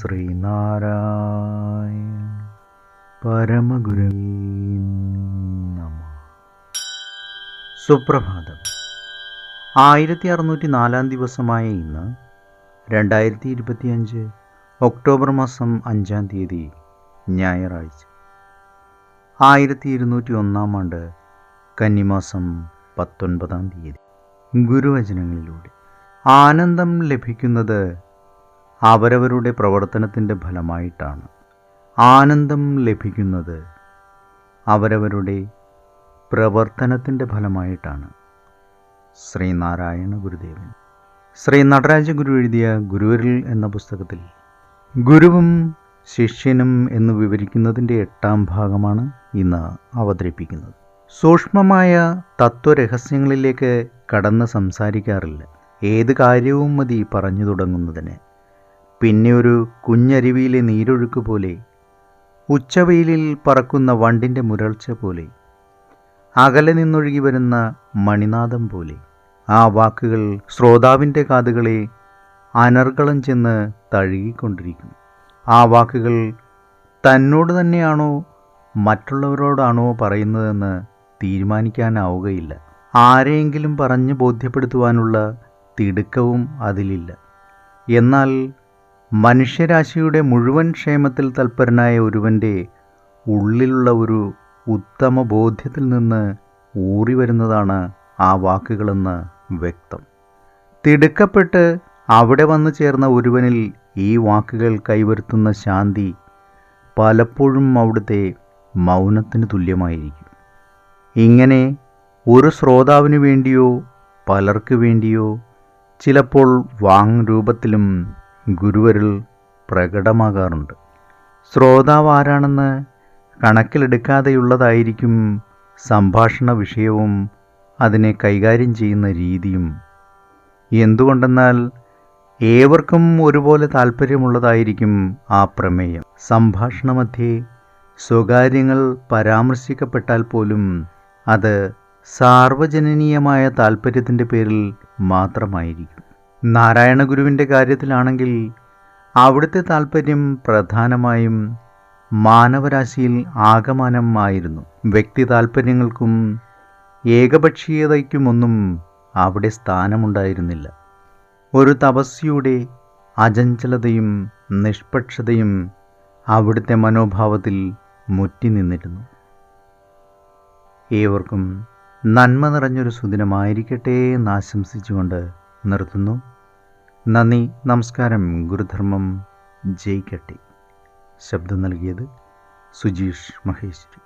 ശ്രീനാരായണ പരമഗുരു സുപ്രഭാതം. ആയിരത്തി അറുന്നൂറ്റി നാലാം ദിവസമായ ഇന്ന് രണ്ടായിരത്തി ഇരുപത്തിയഞ്ച് ഒക്ടോബർ മാസം അഞ്ചാം തീയതി ഞായറാഴ്ച. ആയിരത്തി ഇരുന്നൂറ്റി ഒന്നാം ആണ്ട് കന്നിമാസം പത്തൊൻപതാം തീയതി. ഗുരുവചനങ്ങളിലൂടെ. ആനന്ദം ലഭിക്കുന്നത് അവരവരുടെ പ്രവർത്തനത്തിന്റെ ഫലമായിട്ടാണ്. ആനന്ദം ലഭിക്കുന്നത് അവരവരുടെ പ്രവർത്തനത്തിന്റെ ഫലമായിട്ടാണ്. ശ്രീനാരായണ ഗുരുദേവൻ. ശ്രീ നടരാജ ഗുരു എഴുതിയ ഗുരുവരിൽ എന്ന പുസ്തകത്തിൽ ഗുരുവും ശിഷ്യനും എന്ന് വിവരിക്കുന്നതിന്റെ എട്ടാം ഭാഗമാണ് ഇന്ന് അവതരിപ്പിക്കുന്നത്. സൂക്ഷ്മമായ തത്വരഹസ്യങ്ങളിലേക്ക് കടന്ന് സംസാരിക്കാറില്ല. ഏത് കാര്യവും മതി പറഞ്ഞു തുടങ്ങുന്നതിന്. പിന്നെ ഒരു കുഞ്ഞരുവിയിലെ നീരൊഴുക്ക് പോലെ ഉച്ചവെയിലിൽ പറക്കുന്ന വണ്ടിന്റെ മുരൾച്ച പോലെ അകലെ നിന്നൊഴുകി വരുന്ന മണിനാദം പോലെ ആ വാക്കുകൾ ശ്രോതാവിന്റെ കാതുകളെ അനർഗളം ചെന്ന് തഴുകിക്കൊണ്ടിരിക്കും ആ വാക്കുകൾ തന്നോട് തന്നെയാണോ മറ്റുള്ളവരോടാണോ പറയുന്നതെന്ന് തീരുമാനിക്കാനാവുകയില്ല. ആരെയെങ്കിലും പറഞ്ഞ് ബോധ്യപ്പെടുത്തുവാനുള്ള തിടുക്കവും അതിലില്ല. എന്നാൽ മനുഷ്യരാശിയുടെ മുഴുവൻ ക്ഷേമത്തിൽ തൽപരനായ ഒരുവന്റെ ഉള്ളിലുള്ള ഒരു ഉത്തമ ബോധ്യത്തിൽ നിന്ന് ഊറി വരുന്നതാണ് ആ വാക്കുകളെന്ന് വ്യക്തം. തിടുക്കപ്പെട്ട് അവിടെ വന്നു ചേർന്ന ഒരുവനിൽ ഈ വാക്കുകൾ കൈവരുത്തുന്ന ശാന്തി പലപ്പോഴും അവിടുത്തെ മൗനത്തിന് തുല്യമായിരിക്കും. ഇങ്ങനെ ഒരു ശ്രോതാവിനു വേണ്ടിയോ പലർക്ക് വേണ്ടിയോ ചിലപ്പോൾ വാങ് രൂപത്തിലും ഗുരുവരിൽ പ്രകടമാകാറുണ്ട്. ശ്രോതാവ് ആരാണെന്ന് കണക്കിലെടുക്കാതെയുള്ളതായിരിക്കും സംഭാഷണ വിഷയവും അതിനെ കൈകാര്യം ചെയ്യുന്ന രീതിയും. എന്തുകൊണ്ടെന്നാൽ ഏവർക്കും ഒരുപോലെ താല്പര്യമുള്ളതായിരിക്കും ആ പ്രമേയം. സംഭാഷണമധ്യേ സ്വകാര്യങ്ങൾ പരാമർശിക്കപ്പെട്ടാൽ പോലും അത് സാർവജനീയമായ താല്പര്യത്തിന്റെ പേരിൽ മാത്രമായിരിക്കും. നാരായണ ഗുരുവിന്റെ കാര്യത്തിലാണെങ്കിൽ അവിടുത്തെ താല്പര്യം പ്രധാനമായും മാനവരാശിയിൽ ആകമാനമായിരുന്നു വ്യക്തി താല്പര്യങ്ങൾക്കും ഏകപക്ഷീയതയ്ക്കുമൊന്നും അവിടെ സ്ഥാനമുണ്ടായിരുന്നില്ല. ഒരു തപസ്യയുടെ അചഞ്ചലതയും നിഷ്പക്ഷതയും അവിടുത്തെ മനോഭാവത്തിൽ മുറ്റി നിന്നിരുന്നു ഏവർക്കും നന്മ നിറഞ്ഞൊരു സുദിനമായിരിക്കട്ടെ എന്ന് ആശംസിച്ചുകൊണ്ട് നിർത്തുന്നു. നന്ദി നമസ്കാരം ഗുരുധർമ്മം ജയിക്കട്ടെ ശബ്ദം നൽകിയത് സുജീഷ് മഹേശ്വരി.